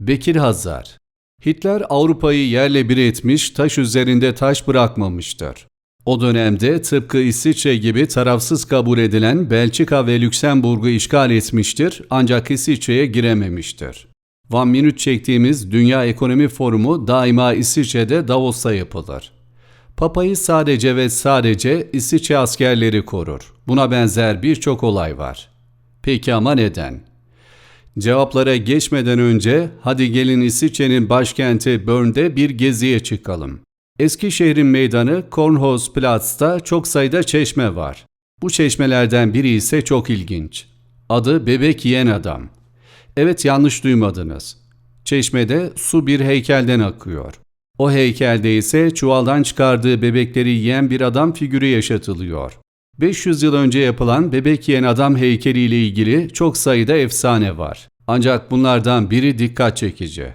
Bekir Hazar Hitler Avrupa'yı yerle bir etmiş, taş üzerinde taş bırakmamıştır. O dönemde tıpkı İsviçre gibi tarafsız kabul edilen Belçika ve Lüksemburg'u işgal etmiştir ancak İsviçre'ye girememiştir. Van Minut çektiğimiz Dünya Ekonomi Forumu daima İsviçre'de Davos'ta yapılır. Papayı sadece ve sadece İsviçre askerleri korur. Buna benzer birçok olay var. Peki ama neden? Cevaplara geçmeden önce hadi gelin İsviçre'nin başkenti Bern'de bir geziye çıkalım. Eskişehir'in meydanı Kornhozplatz'ta çok sayıda çeşme var. Bu çeşmelerden biri ise çok ilginç. Adı Bebek Yiyen Adam. Evet yanlış duymadınız. Çeşmede su bir heykelden akıyor. O heykelde ise çuvaldan çıkardığı bebekleri yiyen bir adam figürü yaşatılıyor. 500 yıl önce yapılan bebek yiyen adam heykeliyle ilgili çok sayıda efsane var. Ancak bunlardan biri dikkat çekici.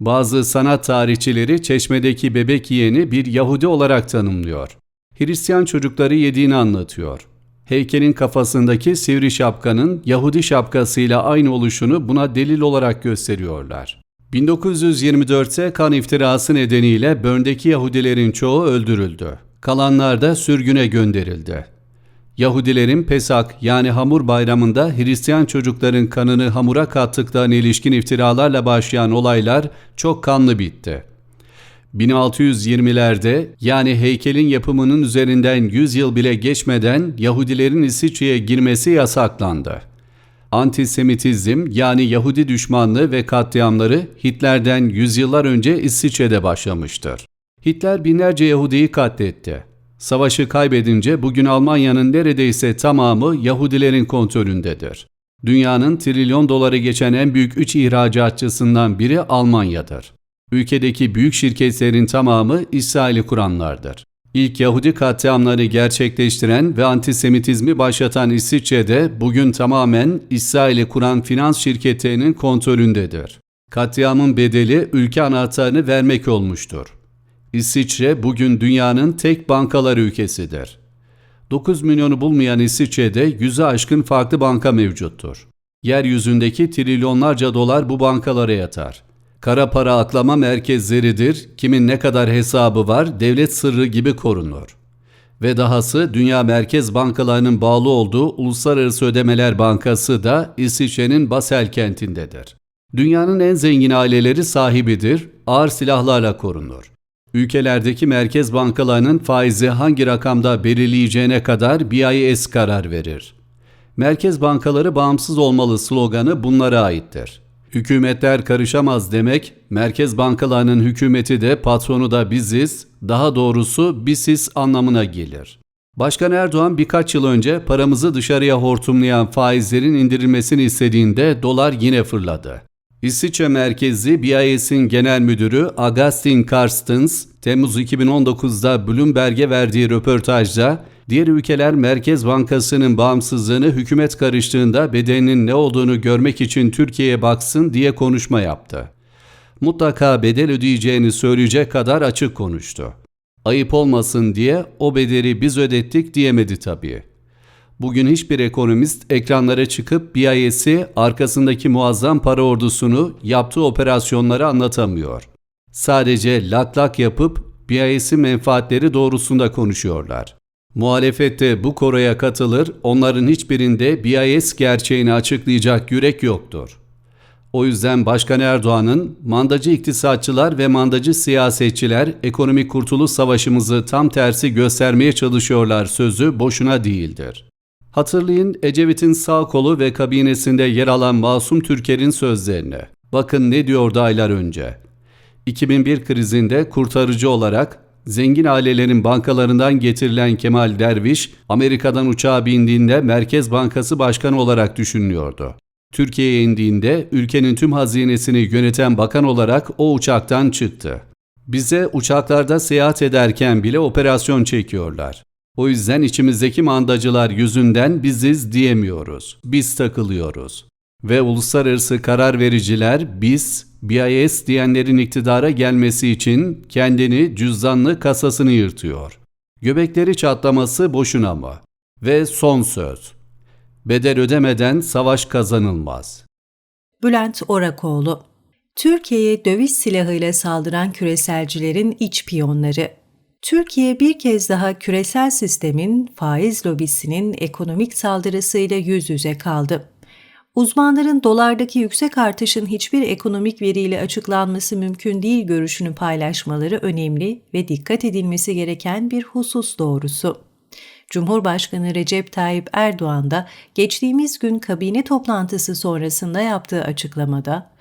Bazı sanat tarihçileri çeşmedeki bebek yiyeni bir Yahudi olarak tanımlıyor. Hristiyan çocukları yediğini anlatıyor. Heykelin kafasındaki sivri şapkanın Yahudi şapkasıyla aynı oluşunu buna delil olarak gösteriyorlar. 1924'te kan iftirası nedeniyle Bern'deki Yahudilerin çoğu öldürüldü. Kalanlar da sürgüne gönderildi. Yahudilerin Pesak yani hamur bayramında Hristiyan çocukların kanını hamura kattıklarına ilişkin iftiralarla başlayan olaylar çok kanlı bitti. 1620'lerde yani heykelin yapımının üzerinden 100 yıl bile geçmeden Yahudilerin İsviçre'ye girmesi yasaklandı. Antisemitizm yani Yahudi düşmanlığı ve katliamları Hitler'den yüzyıllar önce İsviçre'de başlamıştır. Hitler binlerce Yahudiyi katletti. Savaşı kaybedince bugün Almanya'nın neredeyse tamamı Yahudilerin kontrolündedir. Dünyanın trilyon doları geçen en büyük 3 ihracatçısından biri Almanya'dır. Ülkedeki büyük şirketlerin tamamı İsrail'i kuranlardır. İlk Yahudi katliamları gerçekleştiren ve antisemitizmi başlatan İsviçre'de bugün tamamen İsrail'i kuran finans şirketlerinin kontrolündedir. Katliamın bedeli ülke anahtarını vermek olmuştur. İsviçre bugün dünyanın tek bankalar ülkesidir. 9 milyonu bulmayan İsviçre'de yüze aşkın farklı banka mevcuttur. Yeryüzündeki trilyonlarca dolar bu bankalara yatar. Kara para aklama merkezleridir, kimin ne kadar hesabı var devlet sırrı gibi korunur. Ve dahası dünya merkez bankalarının bağlı olduğu Uluslararası Ödemeler Bankası da İsviçre'nin Basel kentindedir. Dünyanın en zengin aileleri sahibidir, ağır silahlarla korunur. Ülkelerdeki merkez bankalarının faizi hangi rakamda belirleyeceğine kadar BIS karar verir. Merkez bankaları bağımsız olmalı sloganı bunlara aittir. Hükümetler karışamaz demek, merkez bankalarının hükümeti de patronu da biziz, daha doğrusu bisiz anlamına gelir. Başkan Erdoğan birkaç yıl önce paramızı dışarıya hortumlayan faizlerin indirilmesini istediğinde dolar yine fırladı. İsviçre merkezli BIS'in genel müdürü Agustin Carstens, Temmuz 2019'da Bloomberg'e verdiği röportajda diğer ülkeler Merkez Bankası'nın bağımsızlığını hükümet karıştığında bedelinin ne olduğunu görmek için Türkiye'ye baksın diye konuşma yaptı. Mutlaka bedel ödeyeceğini söyleyecek kadar açık konuştu. Ayıp olmasın diye o bedeli biz ödettik diyemedi tabii. Bugün hiçbir ekonomist ekranlara çıkıp BIS'i arkasındaki muazzam para ordusunu yaptığı operasyonları anlatamıyor. Sadece lak lak yapıp BIS'in menfaatleri doğrusunda konuşuyorlar. Muhalefette bu koroya katılır, onların hiçbirinde BIS gerçeğini açıklayacak yürek yoktur. O yüzden Başkan Erdoğan'ın mandacı iktisatçılar ve mandacı siyasetçiler ekonomik kurtuluş savaşımızı tam tersi göstermeye çalışıyorlar sözü boşuna değildir. Hatırlayın Ecevit'in sağ kolu ve kabinesinde yer alan Masum Türker'in sözlerini. Bakın ne diyordu aylar önce. 2001 krizinde kurtarıcı olarak zengin ailelerin bankalarından getirilen Kemal Derviş, Amerika'dan uçağa bindiğinde Merkez Bankası Başkanı olarak düşünülüyordu. Türkiye'ye indiğinde ülkenin tüm hazinesini yöneten bakan olarak o uçaktan çıktı. Bize uçaklarda seyahat ederken bile operasyon çekiyorlar. O yüzden içimizdeki mandacılar yüzünden biziz diyemiyoruz. Biz takılıyoruz. Ve uluslararası karar vericiler biz, BIS diyenlerin iktidara gelmesi için kendini cüzdanlı kasasını yırtıyor. Göbekleri çatlaması boşuna mı? Ve son söz. Bedel ödemeden savaş kazanılmaz. Bülent Orakoğlu Türkiye'ye döviz silahıyla saldıran küreselcilerin iç piyonları. Türkiye bir kez daha küresel sistemin faiz lobisinin ekonomik saldırısıyla yüz yüze kaldı. Uzmanların dolardaki yüksek artışın hiçbir ekonomik veriyle açıklanması mümkün değil görüşünü paylaşmaları önemli ve dikkat edilmesi gereken bir husus doğrusu. Cumhurbaşkanı Recep Tayyip Erdoğan da geçtiğimiz gün kabine toplantısı sonrasında yaptığı açıklamada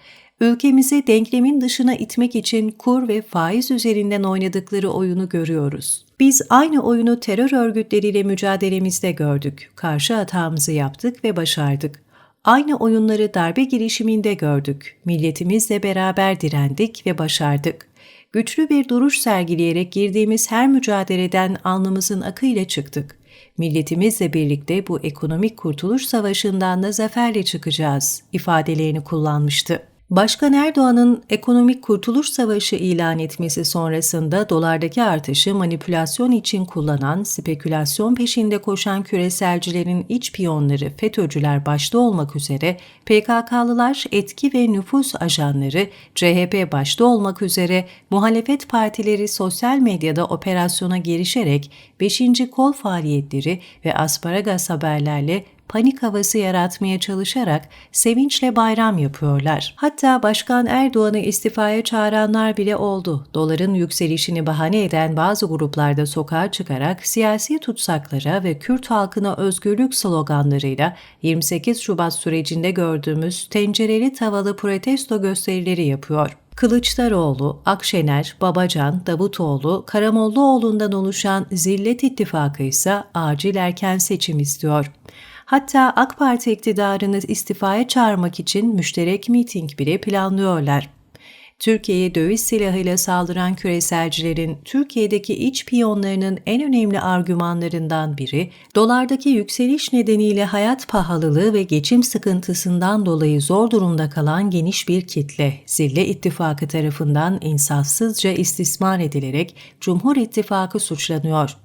ülkemizi denklemin dışına itmek için kur ve faiz üzerinden oynadıkları oyunu görüyoruz. Biz aynı oyunu terör örgütleriyle mücadelemizde gördük. Karşı hatamızı yaptık ve başardık. Aynı oyunları darbe girişiminde gördük. Milletimizle beraber direndik ve başardık. Güçlü bir duruş sergileyerek girdiğimiz her mücadeleden alnımızın akıyla çıktık. Milletimizle birlikte bu ekonomik kurtuluş savaşından da zaferle çıkacağız ifadelerini kullanmıştı. Başkan Erdoğan'ın ekonomik kurtuluş savaşı ilan etmesi sonrasında dolardaki artışı manipülasyon için kullanan, spekülasyon peşinde koşan küreselcilerin iç piyonları FETÖ'cüler başta olmak üzere PKK'lılar, etki ve nüfus ajanları, CHP başta olmak üzere muhalefet partileri sosyal medyada operasyona girişerek 5. kol faaliyetleri ve asparagas haberlerle panik havası yaratmaya çalışarak sevinçle bayram yapıyorlar. Hatta Başkan Erdoğan'ı istifaya çağıranlar bile oldu. Doların yükselişini bahane eden bazı gruplarda sokağa çıkarak siyasi tutsaklara ve Kürt halkına özgürlük sloganlarıyla 28 Şubat sürecinde gördüğümüz tencereli tavalı protesto gösterileri yapıyor. Kılıçdaroğlu, Akşener, Babacan, Davutoğlu, Karamollaoğlu'ndan oluşan Zillet İttifakı ise acil erken seçim istiyor. Hatta AK Parti iktidarını istifaya çağırmak için müşterek miting bile planlıyorlar. Türkiye'ye döviz silahıyla saldıran küreselcilerin Türkiye'deki iç piyonlarının en önemli argümanlarından biri, dolardaki yükseliş nedeniyle hayat pahalılığı ve geçim sıkıntısından dolayı zor durumda kalan geniş bir kitle, Zille İttifakı tarafından insafsızca istismar edilerek Cumhur İttifakı suçlanıyor.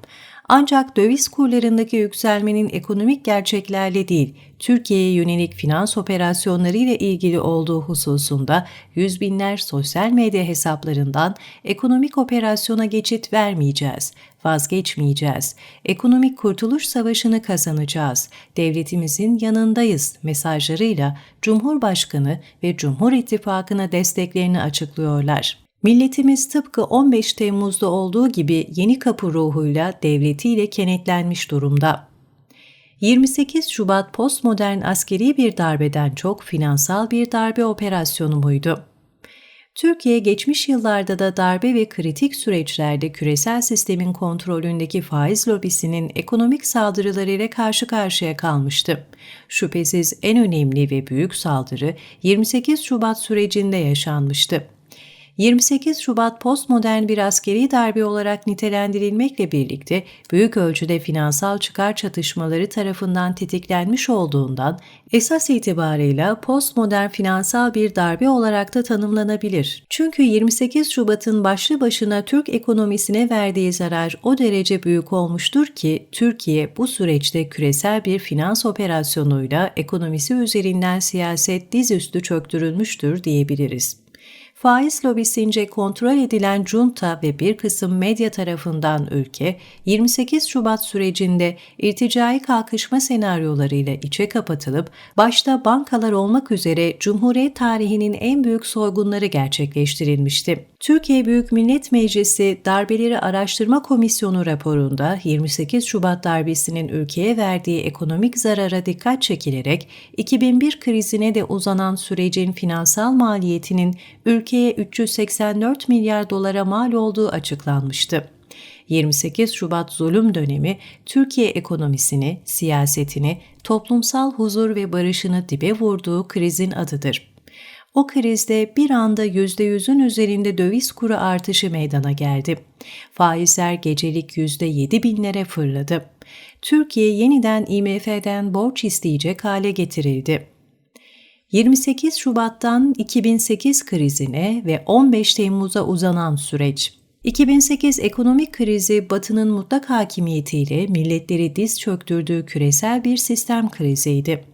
Ancak döviz kurlarındaki yükselmenin ekonomik gerçeklerle değil, Türkiye'ye yönelik finans operasyonları ile ilgili olduğu hususunda yüz binler sosyal medya hesaplarından ekonomik operasyona geçit vermeyeceğiz, vazgeçmeyeceğiz, ekonomik kurtuluş savaşını kazanacağız, devletimizin yanındayız mesajlarıyla Cumhurbaşkanı ve Cumhur İttifakı'na desteklerini açıklıyorlar. Milletimiz tıpkı 15 Temmuz'da olduğu gibi yeni kapı ruhuyla devletiyle kenetlenmiş durumda. 28 Şubat postmodern askeri bir darbeden çok finansal bir darbe operasyonu muydu? Türkiye geçmiş yıllarda da darbe ve kritik süreçlerde küresel sistemin kontrolündeki faiz lobisinin ekonomik saldırılarıyla karşı karşıya kalmıştı. Şüphesiz en önemli ve büyük saldırı 28 Şubat sürecinde yaşanmıştı. 28 Şubat postmodern bir askeri darbe olarak nitelendirilmekle birlikte büyük ölçüde finansal çıkar çatışmaları tarafından tetiklenmiş olduğundan esas itibarıyla postmodern finansal bir darbe olarak da tanımlanabilir. Çünkü 28 Şubat'ın başlı başına Türk ekonomisine verdiği zarar o derece büyük olmuştur ki Türkiye bu süreçte küresel bir finans operasyonuyla ekonomisi üzerinden siyaset dizüstü çöktürülmüştür diyebiliriz faiz lobisince kontrol edilen junta ve bir kısım medya tarafından ülke, 28 Şubat sürecinde irticai kalkışma senaryolarıyla içe kapatılıp, başta bankalar olmak üzere Cumhuriyet tarihinin en büyük soygunları gerçekleştirilmişti. Türkiye Büyük Millet Meclisi Darbeleri Araştırma Komisyonu raporunda 28 Şubat darbesinin ülkeye verdiği ekonomik zarara dikkat çekilerek 2001 krizine de uzanan sürecin finansal maliyetinin ülkeye 384 milyar dolara mal olduğu açıklanmıştı. 28 Şubat zulüm dönemi Türkiye ekonomisini, siyasetini, toplumsal huzur ve barışını dibe vurduğu krizin adıdır. O krizde bir anda %100'ün üzerinde döviz kuru artışı meydana geldi. Faizler gecelik %7 binlere fırladı. Türkiye yeniden IMF'den borç isteyecek hale getirildi. 28 Şubat'tan 2008 krizine ve 15 Temmuz'a uzanan süreç. 2008 ekonomik krizi Batı'nın mutlak hakimiyetiyle milletleri diz çöktürdüğü küresel bir sistem kriziydi.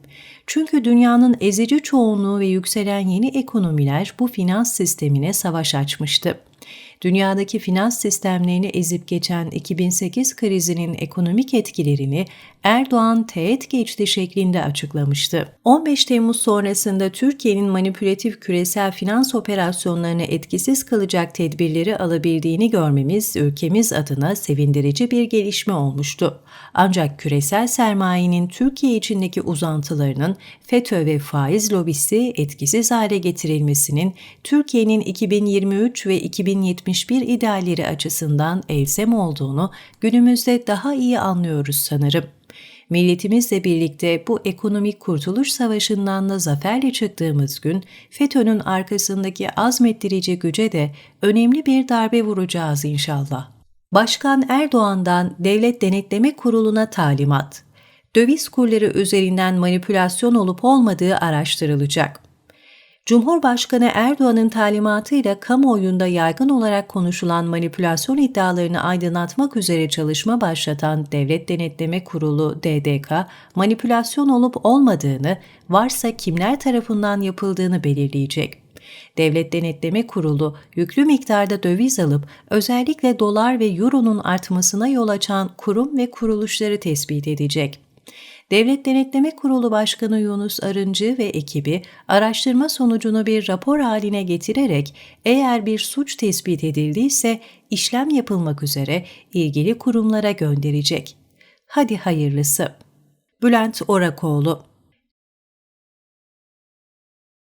Çünkü dünyanın ezici çoğunluğu ve yükselen yeni ekonomiler bu finans sistemine savaş açmıştı. Dünyadaki finans sistemlerini ezip geçen 2008 krizinin ekonomik etkilerini Erdoğan teğet geçti şeklinde açıklamıştı. 15 Temmuz sonrasında Türkiye'nin manipülatif küresel finans operasyonlarını etkisiz kılacak tedbirleri alabildiğini görmemiz ülkemiz adına sevindirici bir gelişme olmuştu. Ancak küresel sermayenin Türkiye içindeki uzantılarının FETÖ ve faiz lobisi etkisiz hale getirilmesinin Türkiye'nin 2023 ve 2071 idealleri açısından elzem olduğunu günümüzde daha iyi anlıyoruz sanırım. Milletimizle birlikte bu ekonomik kurtuluş savaşından da zaferle çıktığımız gün FETÖ'nün arkasındaki azmettirici güce de önemli bir darbe vuracağız inşallah. Başkan Erdoğan'dan Devlet Denetleme Kurulu'na talimat. Döviz kurları üzerinden manipülasyon olup olmadığı araştırılacak. Cumhurbaşkanı Erdoğan'ın talimatıyla kamuoyunda yaygın olarak konuşulan manipülasyon iddialarını aydınlatmak üzere çalışma başlatan Devlet Denetleme Kurulu DDK, manipülasyon olup olmadığını, varsa kimler tarafından yapıldığını belirleyecek. Devlet Denetleme Kurulu yüklü miktarda döviz alıp özellikle dolar ve euronun artmasına yol açan kurum ve kuruluşları tespit edecek. Devlet Denetleme Kurulu Başkanı Yunus Arıncı ve ekibi araştırma sonucunu bir rapor haline getirerek eğer bir suç tespit edildiyse işlem yapılmak üzere ilgili kurumlara gönderecek. Hadi hayırlısı. Bülent Orakoğlu